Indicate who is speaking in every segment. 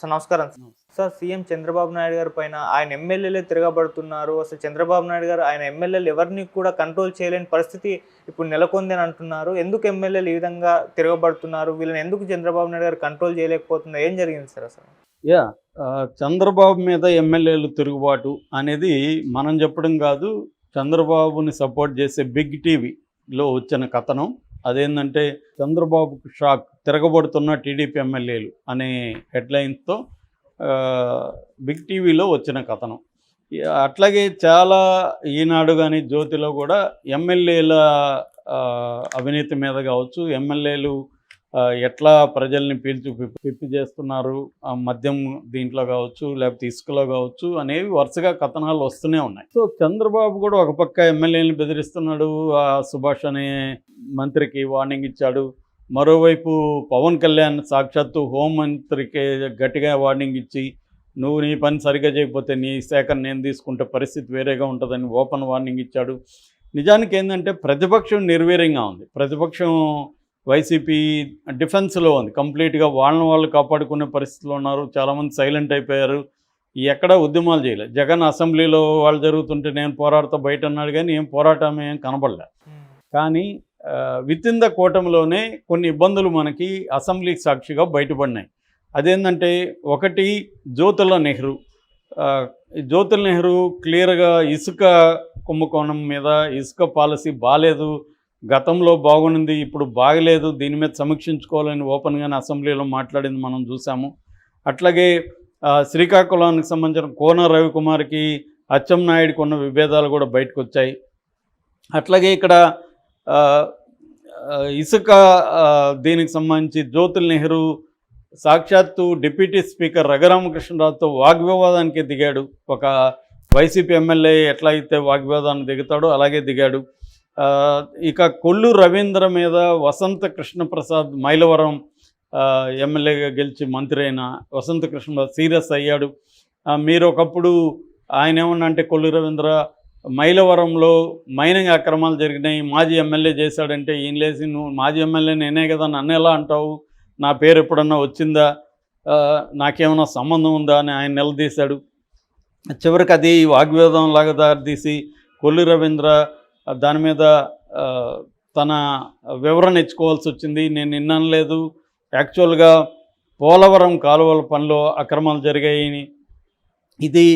Speaker 1: Sir నమస్కారం sir. CM Chandrababu Naidu గారి పైన ఆయన ఎమ్మెల్యేలే తిరగబడుతున్నారు. అసలు చంద్రబాబు నాయుడు గారు ఆయన ఎమ్మెల్యేలు ఎవరిని కూడా కంట్రోల్ చేయలేని పరిస్థితి ఇప్పుడు నెలకొంది అని అంటున్నారు. ఎందుకు ఎమ్మెల్యేలు ఈ విధంగా తిరగబడుతున్నారు? వీళ్ళని ఎందుకు చంద్రబాబు నాయుడు గారు కంట్రోల్ చేయలేకపోతున్నారు? ఏం జరిగింది సార్ అసలు?
Speaker 2: యా చంద్రబాబు మీద ఎమ్మెల్యేలు తిరుగుబాటు అనేది మనం చెప్పడం కాదు చంద్రబాబుని సపోర్ట్ చేసే బిగ్ టీవీలో వచ్చిన కథనం. అదేంటంటే చంద్రబాబుకు షాక్ తిరగబడుతున్న టీడీపీ ఎమ్మెల్యేలు అనే హెడ్లైన్స్తో బిగ్ టీవీలో వచ్చిన కథనం. అట్లాగే చాలా ఈనాడు కానీ జ్యోతిలో కూడా ఎమ్మెల్యేల అవినీతి మీద కావచ్చు ఎమ్మెల్యేలు ఎట్లా ప్రజల్ని పీల్చి పిప్పి చేస్తున్నారు? ఆ మద్యం దీంట్లో కావచ్చు లేకపోతే ఇసుకలో కావచ్చు అనేవి వరుసగా కథనాలు వస్తూనే ఉన్నాయి. సో చంద్రబాబు కూడా ఒక పక్క ఎమ్మెల్యేని బెదిరిస్తున్నాడు ఆ సుభాష్ అనే మంత్రికి వార్నింగ్ ఇచ్చాడు. మరోవైపు పవన్ కళ్యాణ్ సాక్షాత్తు హోంమంత్రికి గట్టిగా వార్నింగ్ ఇచ్చి నువ్వు నీ పని సరిగ్గా చేయకపోతే నీ శాఖను నేను తీసుకుంటే పరిస్థితి వేరేగా ఉంటుందని ఓపెన్ వార్నింగ్ ఇచ్చాడు. నిజానికి ఏంటంటే ప్రతిపక్షం నిర్వీర్యంగా ఉంది. ప్రతిపక్షం వైసీపీ డిఫెన్స్లో ఉంది. కంప్లీట్గా వాళ్ళని వాళ్ళు కాపాడుకునే పరిస్థితిలో ఉన్నారు. చాలామంది సైలెంట్ అయిపోయారు. ఎక్కడ ఉద్యమాలు చేయలేదు జగన్ అసెంబ్లీలో వాళ్ళు జరుగుతుంటే నేను పోరాడుతూ బయట అన్నాడు కానీ ఏం పోరాటం ఏం కనబడలే. కానీ విత్ ఇన్ ద కూటమిలోనే కొన్ని ఇబ్బందులు మనకి అసెంబ్లీ సాక్షిగా బయటపడినాయి. అదేంటంటే ఒకటి జ్యోతుల నెహ్రూ. జ్యోతుల నెహ్రూ క్లియర్గా ఇసుక కుంభకోణం మీద ఇసుక పాలసీ బాగాలేదు గతంలో బాగుంది ఇప్పుడు బాగలేదు దీని మీద సమీక్షించుకోవాలని ఓపెన్గానే అసెంబ్లీలో మాట్లాడింది మనం చూసాము. అట్లాగే శ్రీకాకుళానికి సంబంధించిన కోన రవికుమార్కి అచ్చెం నాయుడికి ఉన్న విభేదాలు కూడా బయటకు వచ్చాయి అట్లాగే ఇక్కడ ఇసుక దీనికి సంబంధించి జ్యోతుల్ నెహ్రూ సాక్షాత్తు డిప్యూటీ స్పీకర్ రఘురామకృష్ణరావుతో వాగ్వివాదానికి దిగాడు. ఒక వైసీపీ ఎమ్మెల్యే ఎట్లా అయితే వాగ్వివాదాన్ని దిగుతాడో అలాగే దిగాడు. ఇక కొల్లు రవీంద్ర మీద వసంత కృష్ణప్రసాద్ మైలవరం ఎమ్మెల్యేగా గెలిచి మంత్రి అయిన వసంత కృష్ణ సీరియస్ అయ్యాడు. మీరు ఒకప్పుడు ఆయన ఏమన్నంటే కొల్లు రవీంద్ర మైలవరంలో మైనింగ్ అక్రమాలు జరిగినాయి మాజీ ఎమ్మెల్యే చేశాడంటే ఈయన లేచి నువ్వు మాజీ ఎమ్మెల్యే నేనే కదా నన్ను ఎలా అంటావు? నా పేరు ఎప్పుడన్నా వచ్చిందా? నాకేమన్నా నాకేమైనా సంబంధం ఉందా అని ఆయన నిలదీశాడు. చివరికి అది వాగ్వేదం లాగా దారితీసి కొల్లు రవీంద్ర దాని మీద తన వివరణ ఇచ్చుకోవాల్సి వచ్చింది. నేను నిన్ననలేదు యాక్చువల్గా పోలవరం కాలువల పనిలో అక్రమాలు జరిగాయని. ఇది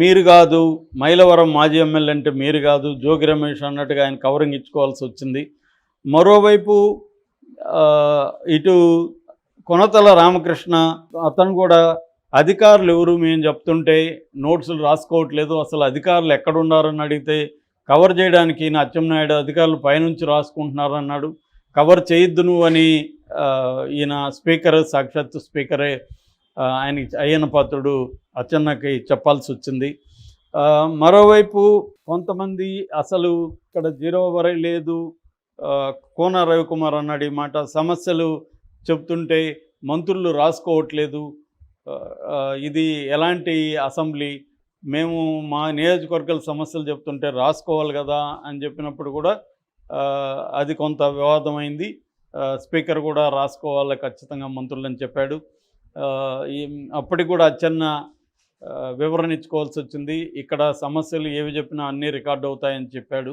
Speaker 2: మీరు కాదు మైలవరం మాజీ ఎమ్మెల్యే అంటే మీరు కాదు జోగి రమేష్ అన్నట్టుగా ఆయన కవరింగ్ ఇచ్చుకోవాల్సి వచ్చింది. మరోవైపు ఇటు కొనతల రామకృష్ణ అతను కూడా అధికారులు ఎవరు మేము చెప్తుంటే నోట్సులు రాసుకోవట్లేదు. అసలు అధికారులు ఎక్కడున్నారని అడిగితే కవర్ చేయడానికి ఈయన అచ్చెన్నాయుడు అధికారులు పైనుంచి రాసుకుంటున్నారన్నాడు. కవర్ చేయొద్దు నువ్వు అని ఈయన స్పీకర్ సాక్షాత్తు స్పీకరే ఆయన అయ్యన పాత్రుడు అచ్చెన్నకి చెప్పాల్సి వచ్చింది. మరోవైపు కొంతమంది అసలు ఇక్కడ జీరో వరై లేదు. కోన రవికుమార్ అన్నాడు ఈ మాట. సమస్యలు చెప్తుంటే మంత్రులు రాసుకోవట్లేదు. ఇది ఎలాంటి అసెంబ్లీ? మేము మా నియోజకవర్గాల సమస్యలు చెప్తుంటే రాసుకోవాలి కదా అని చెప్పినప్పుడు కూడా అది కొంత వివాదమైంది స్పీకర్ కూడా రాసుకోవాలి ఖచ్చితంగా మంత్రులని చెప్పాడు. అప్పటికి కూడా అచ్చన్న వివరణ ఇచ్చుకోవాల్సి వచ్చింది. ఇక్కడ సమస్యలు ఏవి చెప్పినా అన్నీ రికార్డ్ అవుతాయని చెప్పాడు.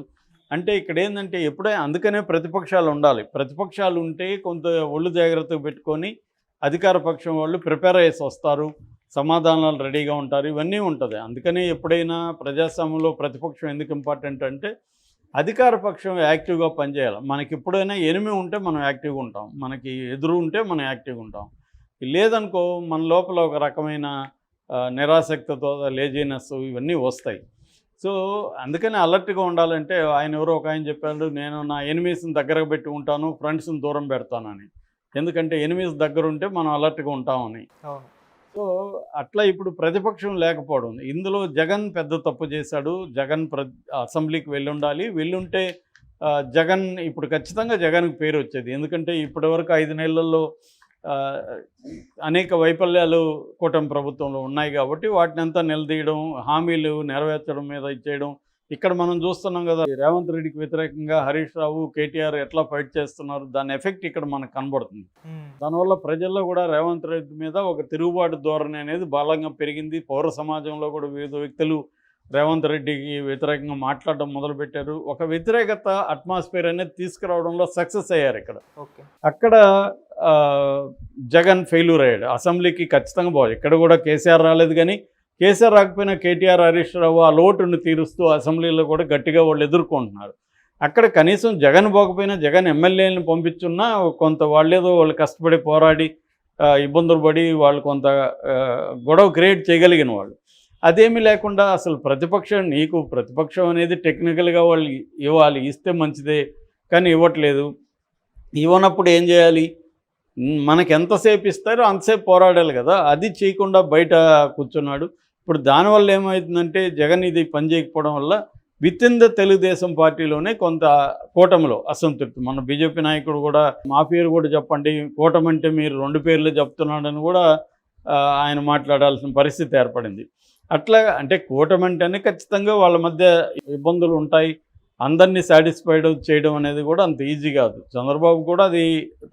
Speaker 2: అంటే ఇక్కడ ఏంటంటే ఎప్పుడే అందుకనే ప్రతిపక్షాలు ఉండాలి. ప్రతిపక్షాలు ఉంటే కొంత ఒళ్ళు జాగ్రత్తగా పెట్టుకొని అధికార పక్షం వాళ్ళు ప్రిపేర్ అయ్యేసి వస్తారు. సమాధానాలు రెడీగా ఉంటారు. ఇవన్నీ ఉంటుంది. అందుకనే ఎప్పుడైనా ప్రజాస్వామ్యంలో ప్రతిపక్షం ఎందుకు ఇంపార్టెంట్ అంటే అధికార పక్షం యాక్టివ్గా పనిచేయాలి. మనకి ఎప్పుడైనా ఎనిమి ఉంటే మనం యాక్టివ్గా ఉంటాం. మనకి ఎదురు ఉంటే మనం యాక్టివ్గా ఉంటాం. లేదనుకో మన లోపల ఒక రకమైన ఆ, నిరాసక్తతో లేజినెస్ ఇవన్నీ వస్తాయి. సో అందుకని అలర్ట్గా ఉండాలంటే ఆయన ఎవరో ఒక ఆయన చెప్పాడు నేను నా ఎనిమీస్ని దగ్గరకు పెట్టి ఉంటాను ఫ్రెండ్స్ని దూరం పెడతానని. ఎందుకంటే ఎనిమీస్ దగ్గర ఉంటే మనం అలర్ట్గా ఉంటామని. సో అట్లా ఇప్పుడు ప్రతిపక్షం లేకపోవడం ఇందులో జగన్ పెద్ద తప్పు చేశాడు. జగన్ ప్ర అసెంబ్లీకి వెళ్ళి ఉండాలి వెళ్ళుంటే జగన్ ఇప్పుడు ఖచ్చితంగా జగన్కి పేరు వచ్చేది. ఎందుకంటే ఇప్పటివరకు ఐదు నెలల్లో అనేక వైఫల్యాలు కూటమి ప్రభుత్వంలో ఉన్నాయి కాబట్టి వాటిని అంతా నిలదీయడం హామీలు నెరవేర్చడం మీద ఇచ్చేయడం ఇక్కడ మనం చూస్తున్నాం కదా రేవంత్ రెడ్డికి వ్యతిరేకంగా హరీష్ రావు కేటీఆర్ ఎట్లా ఫైట్ చేస్తున్నారు దాని ఎఫెక్ట్ ఇక్కడ మనకు కనబడుతుంది. దానివల్ల ప్రజల్లో కూడా రేవంత్ రెడ్డి మీద ఒక తిరుగుబాటు ధోరణి అనేది బలంగా పెరిగింది. పౌర సమాజంలో కూడా వివిధ వ్యక్తులు రేవంత్ రెడ్డికి వ్యతిరేకంగా మాట్లాడడం మొదలుపెట్టారు. ఒక వ్యతిరేకత అట్మాస్ఫియర్ అనేది తీసుకురావడంలో సక్సెస్ అయ్యారు ఇక్కడ. అక్కడ జగన్ ఫెయిల్యూర్ అయ్యాడు. అసెంబ్లీకి ఖచ్చితంగా పోవాలి. ఇక్కడ కూడా కేసీఆర్ రాలేదు కానీ కేసీఆర్ రాకపోయినా కేటీఆర్ హరీష్ రావు ఆ లోటును తీరుస్తూ అసెంబ్లీలో కూడా గట్టిగా వాళ్ళు ఎదుర్కొంటున్నారు. అక్కడ కనీసం జగన్ పోకపోయినా జగన్ ఎమ్మెల్యేలను పంపించున్నా కొంత వాళ్ళేదో వాళ్ళు కష్టపడి పోరాడి ఇబ్బందులు పడి వాళ్ళు కొంత గొడవ క్రియేట్ చేయగలిగిన వాళ్ళు. అదేమీ లేకుండా అసలు ప్రతిపక్షం నీకు ప్రతిపక్షం అనేది టెక్నికల్గా వాళ్ళు ఇవ్వాలి ఇస్తే మంచిదే కానీ ఇవ్వట్లేదు. ఇవ్వనప్పుడు ఏం చేయాలి? మనకెంతసేపు మనకి ఎంతసేపు ఇస్తారో అంతసేపు పోరాడాలి కదా అది చేయకుండా బయట కూర్చున్నాడు. ఇప్పుడు దానివల్ల ఏమవుతుందంటే జగన్ ఇది పని చేయకపోవడం వల్ల విత్ ఇన్ ద తెలుగుదేశం పార్టీలోనే కొంత కూటమిలో అసంతృప్తి. మన బీజేపీ నాయకుడు కూడా మా పేరు కూడా చెప్పండి కూటమి అంటే మీరు రెండు పేర్లు చెప్తున్నాడని కూడా ఆయన మాట్లాడాల్సిన పరిస్థితి ఏర్పడింది. అట్లా అంటే కూటమి అంటేనే ఖచ్చితంగా వాళ్ళ మధ్య ఇబ్బందులు ఉంటాయి. అందరినీ సాటిస్ఫైడ్ చేయడం అనేది కూడా అంత ఈజీ కాదు. చంద్రబాబు కూడా అది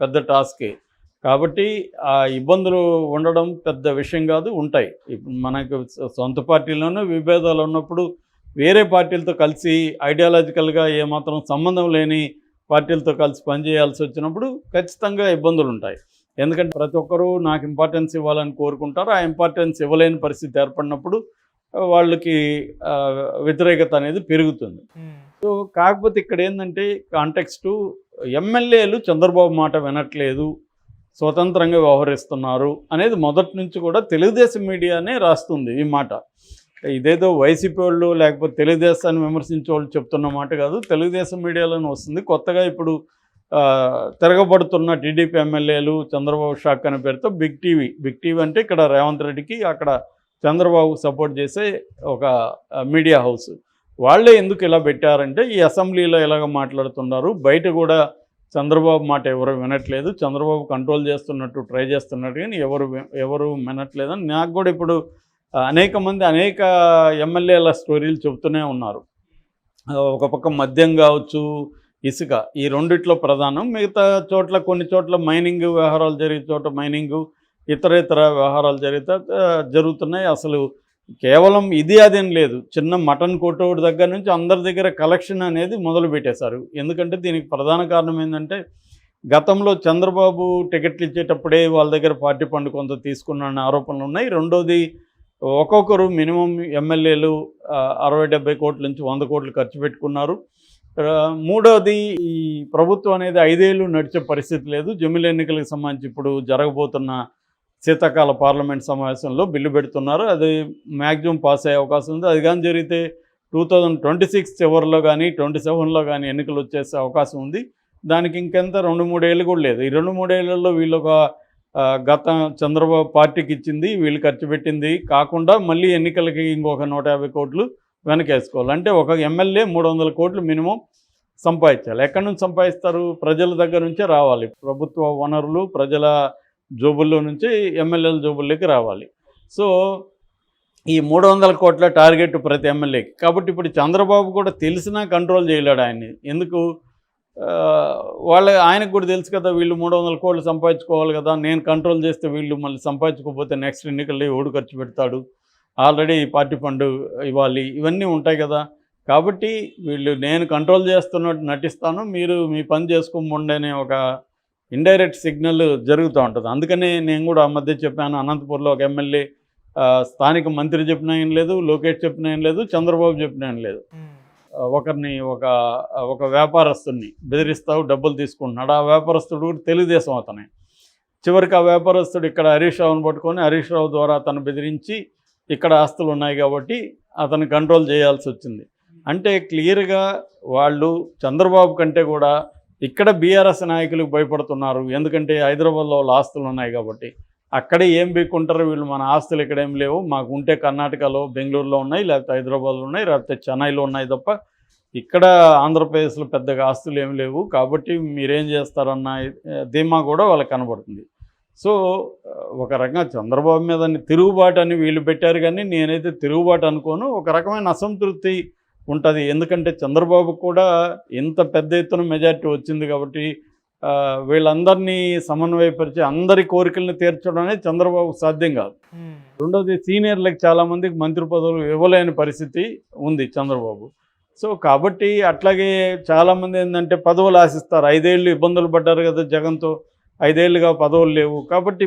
Speaker 2: పెద్ద టాస్కే కాబట్టి ఆ ఇబ్బందులు ఉండడం పెద్ద విషయం కాదు ఉంటాయి. మనకు సొంత పార్టీలోనూ విభేదాలు ఉన్నప్పుడు వేరే పార్టీలతో కలిసి ఐడియాలజికల్గా ఏమాత్రం సంబంధం లేని పార్టీలతో కలిసి పనిచేయాల్సి వచ్చినప్పుడు ఖచ్చితంగా ఇబ్బందులు ఉంటాయి. ఎందుకంటే ప్రతి ఒక్కరూ నాకు ఇంపార్టెన్స్ ఇవ్వాలని కోరుకుంటారు. ఆ ఇంపార్టెన్స్ ఇవ్వలేని పరిస్థితి ఏర్పడినప్పుడు వాళ్ళకి వ్యతిరేకత అనేది పెరుగుతుంది. సో కాకపోతే ఇక్కడ ఏంటంటే కాంటెక్స్ట్ ఎమ్మెల్యేలు చంద్రబాబు మాట వినట్లేదు. స్వతంత్రంగా వ్యవహరిస్తున్నారు అనేది మొదటి నుంచి కూడా తెలుగుదేశం మీడియానే రాస్తుంది ఈ మాట. ఇదేదో వైసీపీ వాళ్ళు లేకపోతే తెలుగుదేశాన్ని విమర్శించే వాళ్ళు చెప్తున్న మాట కాదు తెలుగుదేశం మీడియాలోనే వస్తుంది. కొత్తగా ఇప్పుడు తిరగబడుతున్న టీడీపీ ఎమ్మెల్యేలు చంద్రబాబు షాక్ అనే పేరుతో బిగ్ టీవీ. బిగ్ టీవీ అంటే ఇక్కడ రేవంత్ రెడ్డికి అక్కడ చంద్రబాబు సపోర్ట్ చేసే ఒక మీడియా హౌస్. వాళ్ళే ఎందుకు ఇలా పెట్టారంటే ఈ అసెంబ్లీలో ఇలాగ మాట్లాడుతున్నారు. బయట కూడా చంద్రబాబు మాట ఎవరు వినట్లేదు. చంద్రబాబు కంట్రోల్ చేస్తున్నట్టు ట్రై చేస్తున్నట్టు కానీ ఎవరు వి- ఎవరు వినట్లేదని నాకు కూడా ఇప్పుడు అనేక మంది అనేక ఎమ్మెల్యేల స్టోరీలు చెబుతూనే ఉన్నారు. ఒక పక్క మద్యం కావచ్చు ఇసుక ఈ రెండిట్లో ప్రధానం. మిగతా చోట్ల కొన్ని చోట్ల మైనింగ్ వ్యవహారాలు జరిగే చోట మైనింగ్ ఇతర ఇతర వ్యవహారాలు జరిగితే జరుగుతున్నాయి. అసలు కేవలం ఇది అదేం లేదు. చిన్న మటన్ కోటోడి దగ్గర నుంచి అందరి దగ్గర కలెక్షన్ అనేది మొదలు పెట్టేశారు. ఎందుకంటే దీనికి ప్రధాన కారణం ఏంటంటే గతంలో చంద్రబాబు టికెట్లు ఇచ్చేటప్పుడే వాళ్ళ దగ్గర పార్టీ ఫండ్ కొంత తీసుకున్న ఆరోపణలు ఉన్నాయి. రెండోది ఒక్కొక్కరు మినిమం ఎమ్మెల్యేలు అరవై డెబ్బై కోట్ల నుంచి వంద కోట్లు ఖర్చు పెట్టుకున్నారు. మూడోది ఈ ప్రభుత్వం అనేది ఐదేళ్ళు నడిచే పరిస్థితి లేదు. జమిలి ఎన్నికలకు సంబంధించి ఇప్పుడు జరగబోతున్న శీతాకాల పార్లమెంట్ సమావేశంలో బిల్లు పెడుతున్నారు. అది మ్యాక్సిమం పాస్ అయ్యే అవకాశం ఉంది. అది కానీ జరిగితే టూ థౌజండ్ ట్వంటీ సిక్స్ చివరిలో కానీ ట్వంటీ సెవెన్లో కానీ ఎన్నికలు వచ్చేసే అవకాశం ఉంది. దానికి ఇంకెంత రెండు మూడేళ్ళు కూడా లేదు. ఈ రెండు మూడేళ్ళలో వీళ్ళు ఒక గత చంద్రబాబు పార్టీకి ఇచ్చింది వీళ్ళు ఖర్చు పెట్టింది. కాకుండా మళ్ళీ ఎన్నికలకి ఇంకొక నూట యాభై కోట్లు వెనకేసుకోవాలి. అంటే ఒక ఎమ్మెల్యే మూడు వందల కోట్లు మినిమం సంపాదించాలి. ఎక్కడి నుంచి సంపాదిస్తారు? ప్రజల దగ్గర నుంచే రావాలి. ప్రభుత్వ వనరులు ప్రజల జోబుల్లో నుంచి ఎమ్మెల్యేల జోబుల్లోకి రావాలి. సో ఈ మూడు వందల కోట్ల టార్గెట్ ప్రతి ఎమ్మెల్యేకి. కాబట్టి ఇప్పుడు చంద్రబాబు కూడా తెలిసినా కంట్రోల్ చేయలేడు ఆయన్ని. ఎందుకు? వాళ్ళ ఆయనకు కూడా తెలుసు కదా వీళ్ళు మూడు వందల కోట్లు సంపాదించుకోవాలి కదా. నేను కంట్రోల్ చేస్తే వీళ్ళు మళ్ళీ సంపాదించుకోకపోతే నెక్స్ట్ ఎన్నికల్లో ఓడు ఖర్చు పెడతాడు? ఆల్రెడీ పార్టీ ఫండ్ ఇవ్వాలి. ఇవన్నీ ఉంటాయి కదా. కాబట్టి వీళ్ళు నేను కంట్రోల్ చేస్తున్నట్టు నటిస్తాను. మీరు మీ పని చేసుకోమండి ఒక ఇండైరెక్ట్ సిగ్నల్ జరుగుతూ ఉంటుంది. అందుకనే నేను కూడా ఆ మధ్య చెప్పాను అనంతపూర్లో ఒక ఎమ్మెల్యే స్థానిక మంత్రి చెప్పినా ఏం లేదు లోకేష్ చెప్పినా ఏం లేదు చంద్రబాబు చెప్పినా ఏం లేదు. ఒకరిని ఒక ఒక వ్యాపారస్తుడిని బెదిరిస్తావు డబ్బులు తీసుకుంటున్నాడు. ఆ వ్యాపారస్తుడు కూడా తెలుగుదేశం అతనే. చివరికి ఆ వ్యాపారస్తుడు ఇక్కడ హరీష్ రావుని పట్టుకొని హరీష్ రావు ద్వారా అతను బెదిరించి ఇక్కడ ఆస్తులు ఉన్నాయి కాబట్టి అతను కంట్రోల్ చేయాల్సి వచ్చింది. అంటే క్లియర్గా వాళ్ళు చంద్రబాబు కంటే కూడా ఇక్కడ బీఆర్ఎస్ నాయకులకు భయపడుతున్నారు. ఎందుకంటే హైదరాబాద్లో వాళ్ళ ఆస్తులు ఉన్నాయి కాబట్టి. అక్కడే ఏం బీక్కుంటారు వీళ్ళు మన ఆస్తులు ఇక్కడ ఏం లేవు. మాకు ఉంటే కర్ణాటకలో బెంగళూరులో ఉన్నాయి లేకపోతే హైదరాబాద్లో ఉన్నాయి లేకపోతే చెన్నైలో ఉన్నాయి తప్ప ఇక్కడ ఆంధ్రప్రదేశ్లో పెద్దగా ఆస్తులు ఏమి లేవు. కాబట్టి మీరేం చేస్తారన్న ధీమా కూడా వాళ్ళకి కనబడుతుంది. సో ఒక రకంగా చంద్రబాబు మీద తిరుగుబాటు అని వీళ్ళు పెట్టారు కానీ నేనైతే తిరుగుబాటు అనుకోను. ఒక రకమైన అసంతృప్తి ఉంటుంది. ఎందుకంటే చంద్రబాబు కూడా ఇంత పెద్ద ఎత్తున మెజారిటీ వచ్చింది కాబట్టి వీళ్ళందరినీ సమన్వయపరిచి అందరి కోరికలను తీర్చడం అనేది చంద్రబాబు సాధ్యం కాదు. రెండోది సీనియర్లకు చాలామందికి మంత్రి పదవులు ఇవ్వలేని పరిస్థితి ఉంది చంద్రబాబు. సో కాబట్టి అట్లాగే చాలామంది ఏంటంటే పదవులు ఆశిస్తారు. ఐదేళ్ళు ఇబ్బందులు పడ్డారు కదా జగన్తో ఐదేళ్ళుగా పదవులు లేవు. కాబట్టి